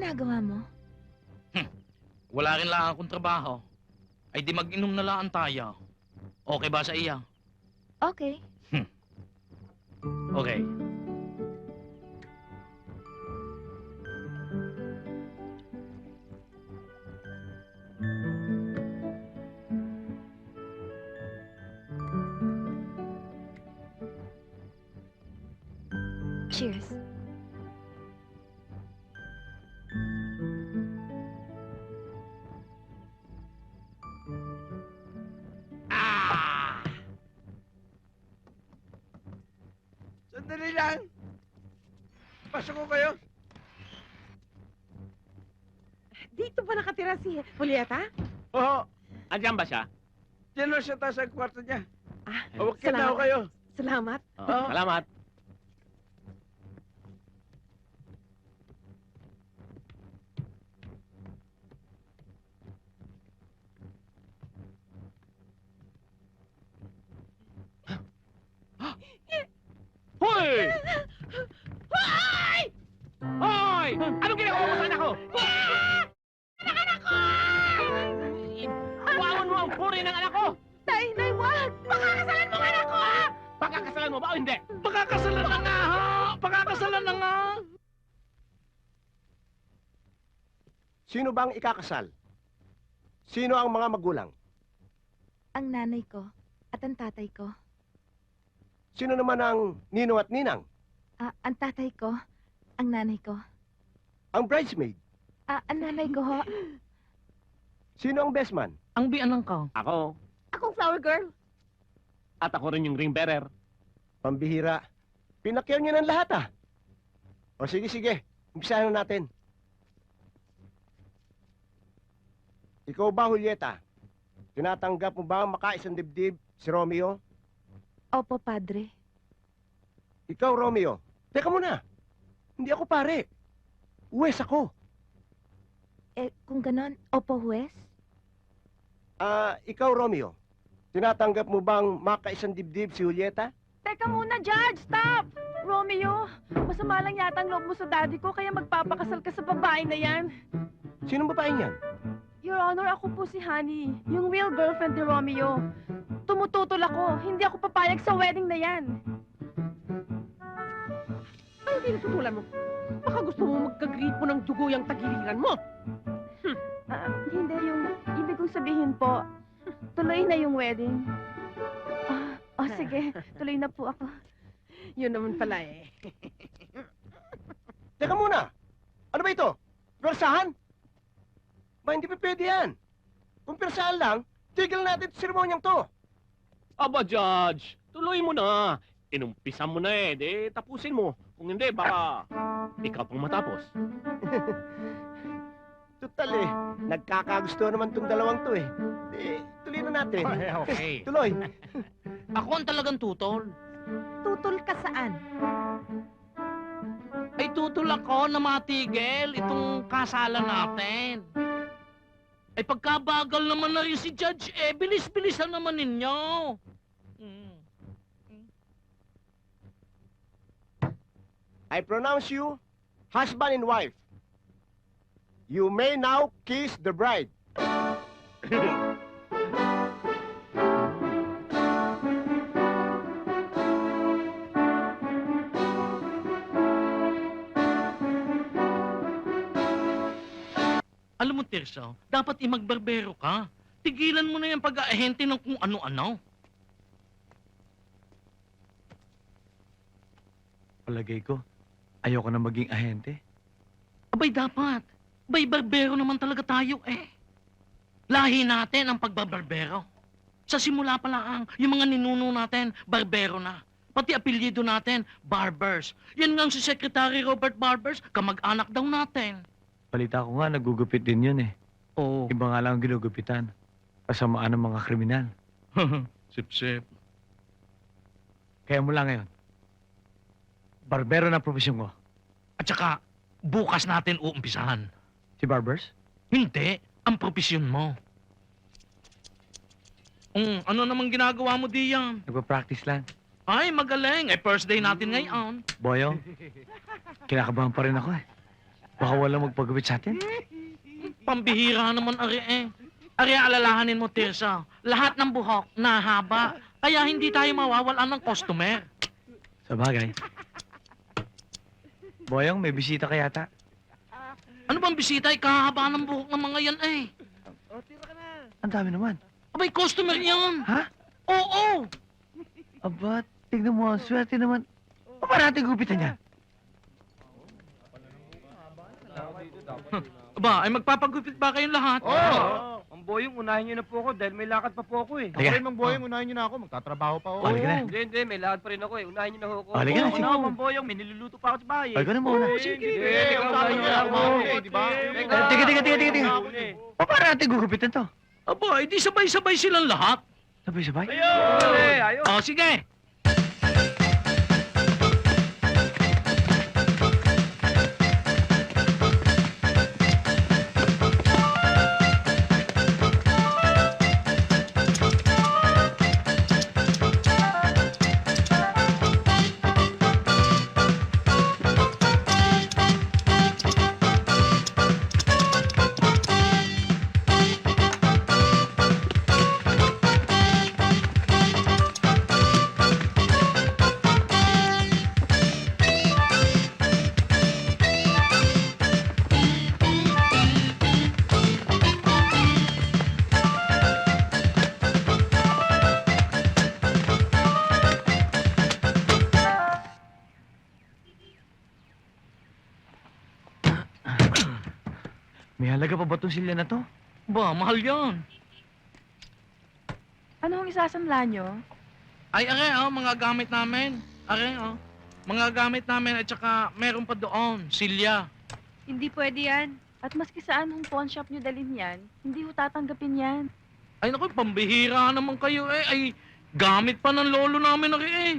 ginagawa mo? Wala rin lang akong trabaho. Ay di mag-inom na lang tayo. Okay ba sa iya? Okay. Okay. Cheers. Dito ba nakatira si Julieta? Oo. Andiyan ba siya? Diyan lang siya taas ang kwarto niya. Ah, Huwag na salamat. ako kayo. Salamat. Oo. Salamat. Sino bang ikakasal? Sino ang mga magulang? Ang nanay ko at ang tatay ko. Sino naman ang ninong at ninang? Ah, ang tatay ko, ang nanay ko. Ang bridesmaid? Ah, ang nanay ko ho. Sino ang best man? Ang bianang ka. Ako. Akong flower girl. At ako rin yung ring bearer. Pambihira. Pinakyaw niyo ng lahat ah. O sige, sige. Umpisahan na natin. Ikaw ba, Julieta? Tinatanggap mo ba ang makaisang dibdib si Romeo? Opo, padre. Ikaw, Romeo. Teka muna. Hindi ako pare. Uwes ako. Eh, kung ganon, opo, huwes? Ah, ikaw, Romeo. Tinatanggap mo bang makaisang dibdib si Julieta? Teka muna, Judge! Stop! Romeo, masama lang yata ang loob mo sa daddy ko, kaya magpapakasal ka sa babae na yan. Sinong babaeng yan? Your Honor, ako po si Honey, yung real girlfriend ni Romeo. Tumututol ako, hindi ako papayag sa wedding na yan. Ay, hindi natutulan mo. Baka gusto mo magkagripo ng dugo yung tagiliran mo. Ah, hindi, yung ibig kong sabihin po, tuloy na yung wedding. Ah, oh, sige, tuloy na po ako. Yun naman pala eh. Teka muna! Ano ba ito? Persahan? Ba, hindi pa pwede yan. Kung persahan lang, tigil natin itong seremonyang to. Aba, Judge. Tuloy mo na. Inumpisan mo na eh. Di, tapusin mo. Kung hindi, baka ikaw pang matapos. Tutal eh, nagkakagusto naman tong dalawang to eh. Di, tuloy na natin. okay. Tuloy. Ako ang talagang tutol. Tutol ka saan? Ay tutol ako na matigil itong kasalan natin. Ay pagkabagal naman na rin si Judge eh, bilis-bilisan naman ninyo. Mm. I pronounce you husband and wife. You may now kiss the bride. Alam mo, Tirso, dapat imagbarbero ka. Tigilan mo na yung pag-aahente ng kung ano-ano. Palagay ko, ayoko na maging ahente. Abay, dapat. Bay, barbero naman talaga tayo eh. Lahi natin ang pagbabarbero. Sa simula pa lang, yung mga ninuno natin, barbero na. Pati apelyido natin, Barbers. Yan nga si Secretary Robert Barbers, kamag-anak daw natin. Balita ko nga, nagugupit din yun eh. Oo. Iba nga lang ang ginugupitan. Kasamaan ng mga kriminal. Sip-sip. Kaya mula ngayon, barbero na profesyon ko. At saka, bukas natin uumpisahan. Si Barbers? Hindi, ang propesyon mo. Um, ano namang ginagawa mo diyan? Nagpa-practice lang. Ay, magaling. Eh, first day natin ngayon. Boyong, kinakabahan pa rin ako eh. Baka walang magpagupit sa atin. Pambihira naman, Ari eh. Ari, alalahanin mo, Tirsa. Lahat ng buhok, nahaba. Kaya hindi tayo mawawalan ng customer. Sa bagay. Boyong, may bisita ka yata. Ano bang bisita? Ikahaba ng buhok ng mga yan eh. Ang dami naman. Abay, customer yan. Ha? Oo. Aba, tignan mo, ang swerte naman. O pa natin gupitan niya? Aba, ay magpapagupit ba kayong lahat? Oo! Ang boyong, unahin niyo na po ako dahil may lakad pa po ako eh. Halika. Mang Boyong, unahin niyo na ako. Magtatrabaho pa ako. O, halika na. Hindi, hindi, may lakad pa rin ako eh. Unahin niyo na ako. O, halika na, Oo, sige. ako, Mang boyong, may niluluto pa ako sa bahay. Halika na muna. Sige, ikaw, unahin niyo na ako. eh, di ba? Teka, Tiga, tiga, tiga, tiga, tiga. Una eh. O pa natin gugupitan to? Aba, edi sabay-sabay silang lahat. Sabay-sabay? Ayun! Eh, ayun! O, sige. May halaga pa ba itong silya na to? Ba, mahal yan. Ano ang isasamla nyo? Ay, are, oh, mga gamit namin. Are, oh. Mga gamit namin at saka meron pa doon, silya. Hindi pwede yan. At maski saan hong pawn shop nyo dalhin yan, hindi ho tatanggapin yan. Ay, naku, pambihira naman kayo eh. Ay, gamit pa ng lolo namin, are, eh.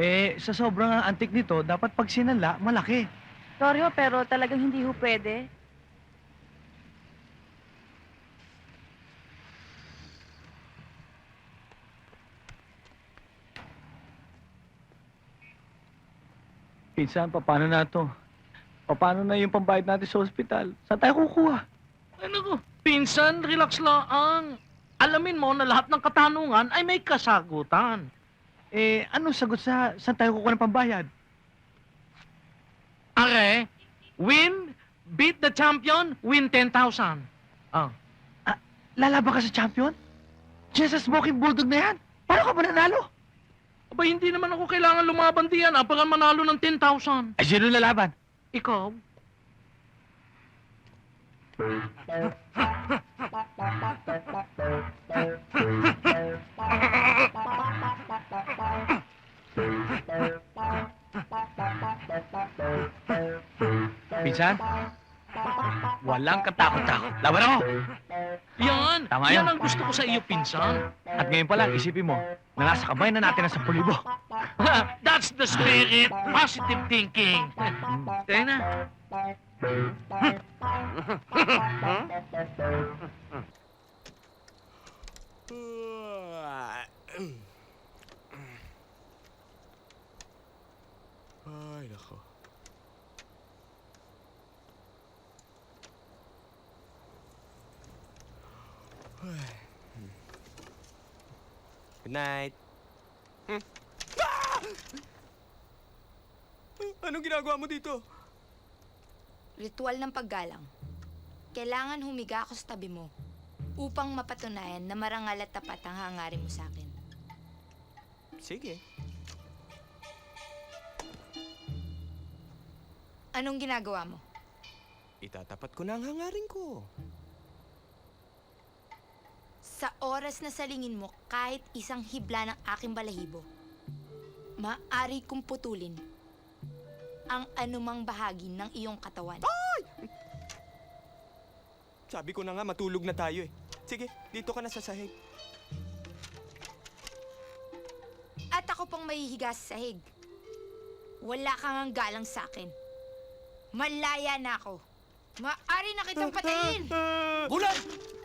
Eh, sa sobrang antik nito, dapat pag sinala, malaki. Sorry ho, pero talagang hindi ho pwede. Pinsan, paano na to? Paano na yung pambayad natin sa ospital? Saan tayo kukuha? Ay, naku, pinsan, relax lang. Alamin mo na lahat ng katanungan ay may kasagutan. Eh, anong sagot sa saan tayo kukuha ng pambayad? Are, win, beat the champion, win 10,000. Ah. Lalaban ka sa champion? Sa smoking bulldog na yan? Paano ka ba nanalo? Aba, hindi naman ako kailangan lumaban diyan para manalo ng 10,000. Ay, sino lalaban? Ikaw? Pinsan? Walang katakot-takot. Laban ako! Yan! Tama yan yan. ang gusto ko sa iyo, pinsan. At ngayon pa lang, isipin mo, na nasa kamay na natin ang 10,000. That's the spirit. Positive thinking. Tayo na. Ay, nako. Ay. Good night. Hmm. Ah! Anong ginagawa mo dito? Ritual ng paggalang. Kailangan humiga ako sa tabi mo upang mapatunayan na marangal at tapat ang hangarin mo sa akin. Sige. Anong ginagawa mo? Itatapat ko na ang hangarin ko. Sa oras na salingin mo kahit isang hibla ng aking balahibo, maaari kong putulin ang anumang bahagi ng iyong katawan. Sabi ko na nga, matulog na tayo eh. Sige, dito ka na sa sahig. At ako pang mahihiga sa sahig. Wala kang ang galang sa akin. Malaya na ako. Maari na kitang patayin! Bulan!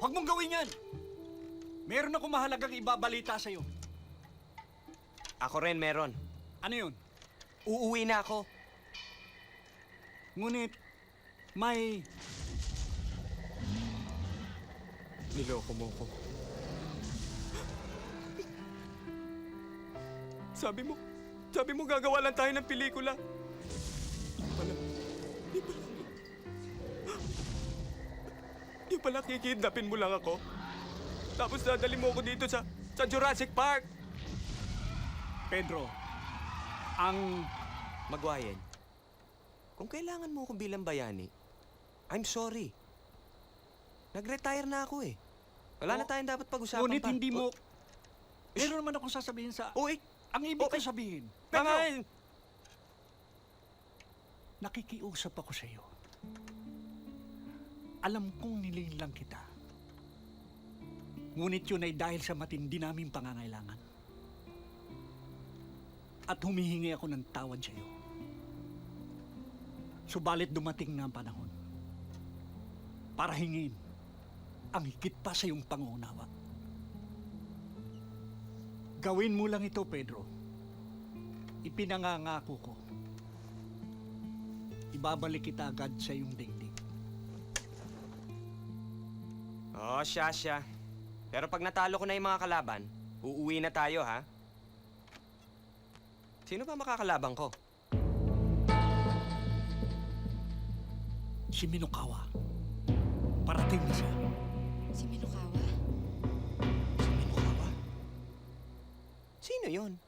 Huwag mong gawin yan! Meron akong mahalagang ibabalita sa'yo. Ako rin meron. Ano yun? Uuwi na ako. Ngunit, May Niloko mo ko. Sabi mo, sabi mo gagawa lang tayo ng pelikula. Yung pala, yung pala, yung pala kikidnapin mo lang ako. Tapos dadali mo ako dito sa, sa Jurassic Park. Pedro, ang Magwayen, kung kailangan mo akong bilang bayani, I'm sorry. Nag-retire na ako eh. Wala na Oh, tayong dapat pag-usapan ngunit pa. hindi mo... O- Meron naman akong sasabihin sa... Uy, Ang ibig Oh, ko eh, sabihin, Pedro! nakikiusap ako sa iyo. Alam kong nililang kita. Ngunit yun ay dahil sa matindi naming pangangailangan. At humihingi ako ng tawad sa iyo. Subalit dumating na ang panahon para hingin ang higit pa sa iyong pangunawa. Gawin mo lang ito, Pedro. Ipinangangako ko ibabalik kita agad sa iyong daigdig. Oh, siya, siya. Pero pag natalo ko na yung mga kalaban, uuwi na tayo, ha? Sino ba makakalaban ko? Si Minokawa. Parating na siya. Si Minokawa? Si Minokawa? Sino yon?